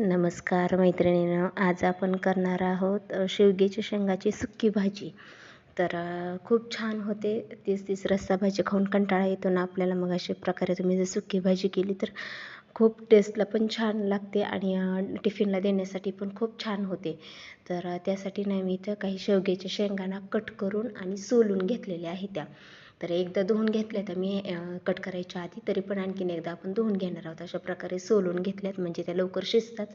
नमस्कार मैत्रिणीनं आज आपण करणार आहोत शेवग्याच्या शेंगाची सुक्की भाजी. तर खूप छान होते. तीच तीच रस्सा भाजी खाऊन कंटाळा येतो ना आपल्याला. मग अशा प्रकारे तुम्ही जर सुक्की भाजी केली तर खूप टेस्टला पण छान लागते आणि टिफिनला देण्यासाठी पण खूप छान होते. तर त्यासाठी नाही मी इथं काही शेवग्याच्या शेंगांना कट करून आणि सोलून घेतलेल्या आहेत त्या. तर एकदा धुवून घेतल्या तर मी कट करायच्या आधी तरी पण आणखीन एकदा आपण धुवून घेणार आहोत. अशा प्रकारे सोलून घेतल्यात म्हणजे त्या लवकर शिजतात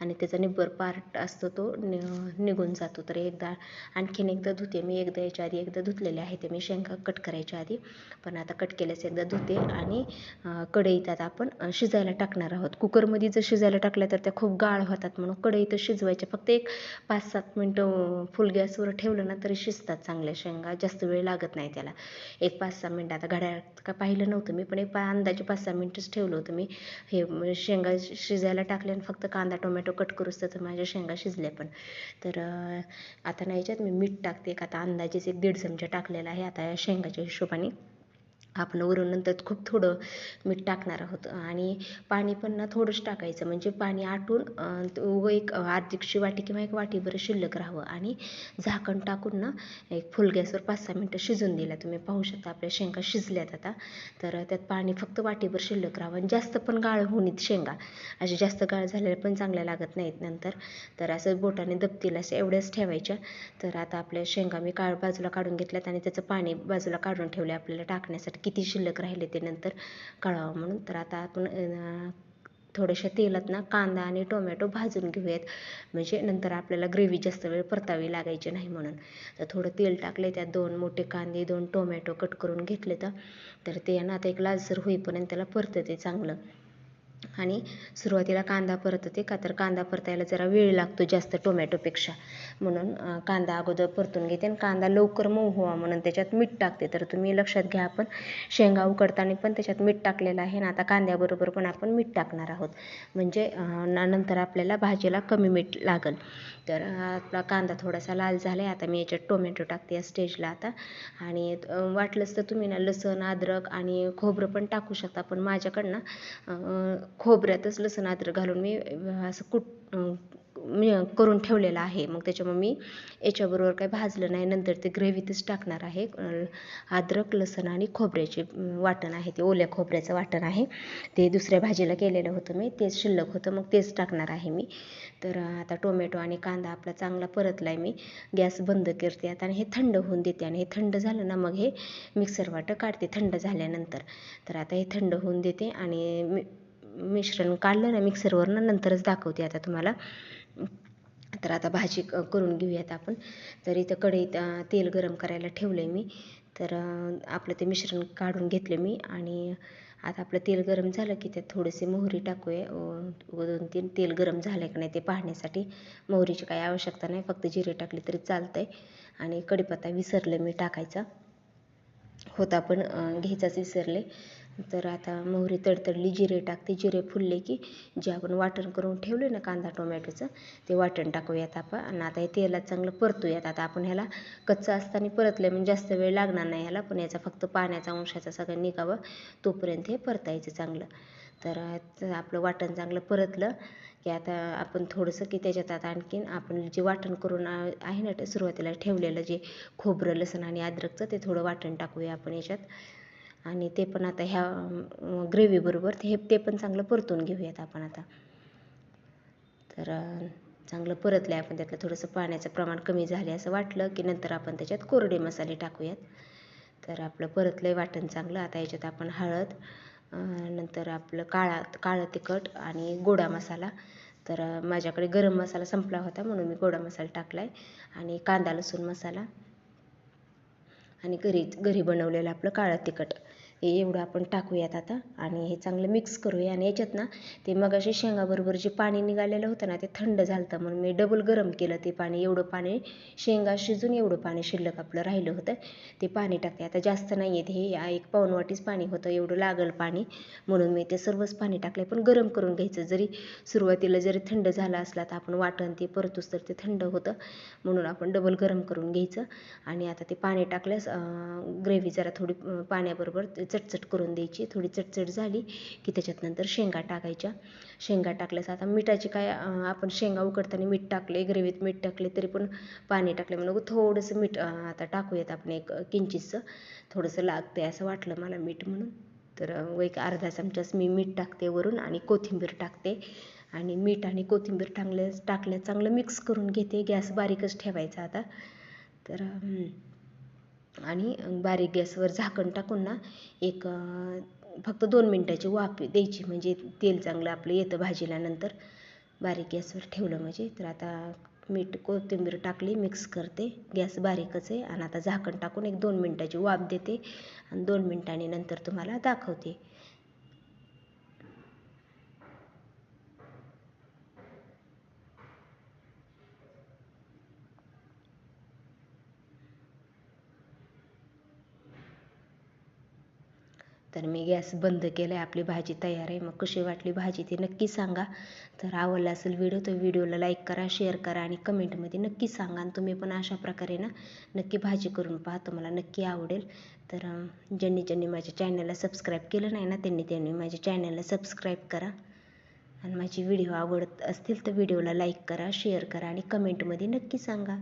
आणि त्याचा निब्बर पार्ट असतो तो निघून जातो. तर एकदा आणखीन एकदा धुते. मी एकदा याच्या आधी एकदा धुतलेले आहे ते मी शेंगा कट करायच्या आधी. पण आता कट केल्यास एकदा धुते आणि कढईत आता आपण शिजायला टाकणार आहोत. कुकरमध्ये जर शिजायला टाकल्या तर त्या खूप गाळ होतात म्हणून कढईत शिजवायच्या. फक्त एक पाच सात मिनटं फुल गॅसवर ठेवलं ना तरी शिजतात चांगल्या शेंगा. जास्त वेळ लागत नाही त्याला. एक पाच सहा मिनटं. आता घड्याळात का पाहिलं नव्हतं मी पण एक पा अंदाजे पाच सहा मिनटंच ठेवलं होतं मी. हे म्हणजे शेंगा शिजायला टाकले आणि फक्त कांदा टोमॅटो कट करूच तर माझ्या शेंगा शिजल्या पण. तर आता नाही याच्यात मी मीठ टाकते. एक आता अंदाजेच एक दीड चमचा टाकलेला आहे आता या शेंगाच्या हिशोबाने. आपण वरून नंतर खूप थोडं मीठ टाकणार आहोत. आणि पाणी पण ना थोडंच टाकायचं. म्हणजे पाणी आटून व एक अर्धिकशी वाटी किंवा एक वाटीभर शिल्लक राहावं. आणि झाकण टाकून ना एक फुल गॅसवर पाच सहा मिनटं शिजून दिला. तुम्ही पाहू शकता आपल्या शेंगा शिजल्यात आता. तर त्यात पाणी फक्त वाटीभर शिल्लक राहावं. आणि जास्त पण गाळ होणीत शेंगा. असे जास्त गाळ झालेल्या पण चांगल्या लागत नाहीत नंतर. तर असं बोटाने दबतील असं एवढ्याच ठेवायच्या. तर आता आपल्या शेंगा मी काळ बाजूला काढून घेतल्यात आणि त्याचं पाणी बाजूला काढून ठेवले आपल्याला टाकण्यासाठी. किती शिल्लक राहिले ते नंतर कळावं म्हणून. तर आता आपण थोड्याशा तेलात ना कांदा आणि टोमॅटो भाजून घेऊयात. म्हणजे नंतर आपल्याला ग्रेव्ही जास्त वेळ परतावी लागायची नाही म्हणून. तर थोडं तेल टाकले त्यात दोन मोठे कांदे दोन टोमॅटो कट करून घेतले तर तर ते ना आता एक लालसर होईपर्यंत त्याला परतते चांगलं. आणि सुरुवातीला कांदा परतते का तर कांदा परतायला जरा वेळ लागतो जास्त टोमॅटोपेक्षा. म्हणून कांदा अगोदर परतून घेते आणि कांदा लवकर मऊ व्हावा म्हणून त्याच्यात मीठ टाकते. तर तुम्ही लक्षात घ्या आपण शेंगा उकडताना पण त्याच्यात मीठ टाकलेलं आहे ना आता कांद्याबरोबर पण आपण मीठ टाकणार आहोत. म्हणजे नंतर आपल्याला भाजीला कमी मीठ लागल. तर आपला कांदा थोडासा लाल झाला आहे आता मी याच्यात टोमॅटो टाकते या स्टेजला आता. आणि वाटलंच तर तुम्ही ना लसण अद्रक आणि खोबरं पण टाकू शकता. पण माझ्याकडनं खोबऱ्यातच लसण अद्रक घालून मी असं कुट मी करून ठेवलेलं आहे. मग त्याच्यामुळे मी याच्याबरोबर काही भाजलं नाही. नंतर ते ग्रेव्हीतच टाकणार आहे. अद्रक लसूण आणि खोबऱ्याचे वाटण आहे ते. ओल्या खोबऱ्याचं वाटण आहे. ते दुसऱ्या भाजीला केलेलं होतं मी. तेच शिल्लक होतं. मग तेच टाकणार आहे मी. तर आता टोमॅटो आणि कांदा आपला चांगला परतला आहे मी. गॅस बंद करते आता आणि हे थंड होऊन देते आणि हे थंड झालं ना मग हे मिक्सर वाटं काढते थंड झाल्यानंतर. तर आता हे थंड होऊन देते आणि मी मिश्रण काढलं ना मिक्सरवरनं नंतरच दाखवते आता तुम्हाला. तर आता भाजी क- करून घेऊयात आपण. तर इथं कढईत तेल गरम करायला ठेवलं आहे मी. तर आपलं ते मिश्रण काढून घेतलं मी आणि आता आपलं तेल गरम झालं की त्यात थोडेसे मोहरी टाकूया. दोन तीन तेल गरम झालं का नाही ते पाहण्यासाठी. मोहरीची काही आवश्यकता नाही फक्त जिरे टाकले तरी चालतं आहे आणि कढीपत्ता विसरले मी टाकायचा. होता पण घ्यायचाच विसरले. तर आता मोहरी तडतडली जिरे टाकते. जिरे फुलले की जे आपण वाटण करून ठेवले ना कांदा टोमॅटोचं ते वाटण टाकूयात आपण. आणि आता हे तेलात चांगलं परतूयात. आता आपण ह्याला कच्चं असताना परतलं म्हणजे जास्त वेळ लागणार नाही ह्याला. पण याचा फक्त पाण्याचा अंशाचा सगळं निघावं तोपर्यंत हे परतायचं चांगलं. तर आपलं वाटण चांगलं परतलं की आता आपण थोडंसं की त्याच्यात आता आणखीन आपण जे वाटण करून आहे ना ते सुरुवातीला ठेवलेलं जे खोबरं लसण आणि अद्रकचं ते थोडं वाटण टाकूया आपण याच्यात. आणि ते पण आता ह्या ग्रेव्हीबरोबर ते हे ते पण चांगलं परतून घेऊयात आपण आता. तर चांगलं परतलं आहे आपण त्यातलं थोडंसं पाण्याचं प्रमाण कमी झाले असं वाटलं की नंतर आपण त्याच्यात कोरडे मसाले टाकूयात. तर आपलं परतलं आहे वाटण चांगलं आता याच्यात आपण हळद नंतर आपलं काळा काळं तिखट आणि गोडा मसाला. तर माझ्याकडे गरम मसाला संपला होता म्हणून मी गोडा मसाला टाकला आहे आणि कांदा लसूण मसाला आणि घरी घरी बनवलेलं आपलं काळं तिखट. हे एवढं आपण टाकूयात आता आणि हे चांगलं मिक्स करूया. आणि याच्यात ना ते मगाशी शेंगाबरोबर जे पाणी निघालेलं होतं ना ते थंड झालं म्हणून मी डबल गरम केलं ते पाणी. एवढं पाणी शेंगा शिजून एवढं पाणी शिल्लक आपलं राहिलं होतं. ते पाणी टाकते. आता जास्त नाही आहे हे एक पाऊण वाटीच पाणी होतं. एवढं लागल पाणी. म्हणून मी ते सर्वच पाणी टाकले पण गरम करून घ्यायचं. जरी सुरुवातीला जरी थंड झालं असला तर आपण वाटण ते परतूस तर ते थंड होतं. म्हणून आपण डबल गरम करून घ्यायचं. आणि आता ते पाणी टाकल्यास ग्रेव्ही जरा थोडी पाण्याबरोबर चटचट करून द्यायची. थोडी चटचट झाली की त्याच्यात नंतर शेंगा टाकायच्या. शेंगा टाकल्यास आता मिठाची काय आपण शेंगा उकडताना मीठ टाकले ग्रेव्हीत मीठ टाकले तरी पण पाणी टाकले म्हणून थोडंसं मीठ आता टाकूयात आपण एक किंचितचं थोडंसं लागते असं वाटलं मला मीठ म्हणून. तर एक अर्धा चमचाच मी मीठ टाकते वरून आणि कोथिंबीर टाकते. आणि मीठ आणि कोथिंबीर टाकल्या टाकल्या चांगलं मिक्स करून घेते. गॅस बारीकच ठेवायचा आता. तर आणि बारीक गॅसवर झाकण टाकून ना एक फक्त दोन मिनटाची वाफ द्यायची. म्हणजे तेल चांगलं आपलं येतं भाजीला नंतर बारीक गॅसवर ठेवलं म्हणजे. तर आता मीठ कोथिंबीर टाकली मिक्स करते. गॅस बारीकच आहे. आणि आता झाकण टाकून एक दोन मिनटाची वाफ देते. आणि दोन मिनटांनी नंतर तुम्हाला दाखवते. तर मी गॅस बंद केला आहे आपली भाजी तयार आहे. मग कशी वाटली भाजी ती नक्की सांगा. तर आवडला असेल व्हिडिओ तर व्हिडिओला लाईक करा शेअर करा आणि कमेंटमध्ये नक्की सांगा. आणि तुम्ही पण अशा प्रकारे ना नक्की भाजी करून पहा तुम्हाला नक्की आवडेल. तर ज्यांनी ज्यांनी माझ्या चॅनलला सबस्क्राईब केलं नाही ना त्यांनी त्यांनी माझ्या चॅनलला सबस्क्राईब करा. आणि माझी व्हिडिओ आवडत असतील तर व्हिडिओला लाईक करा शेअर करा आणि कमेंटमध्ये नक्की सांगा.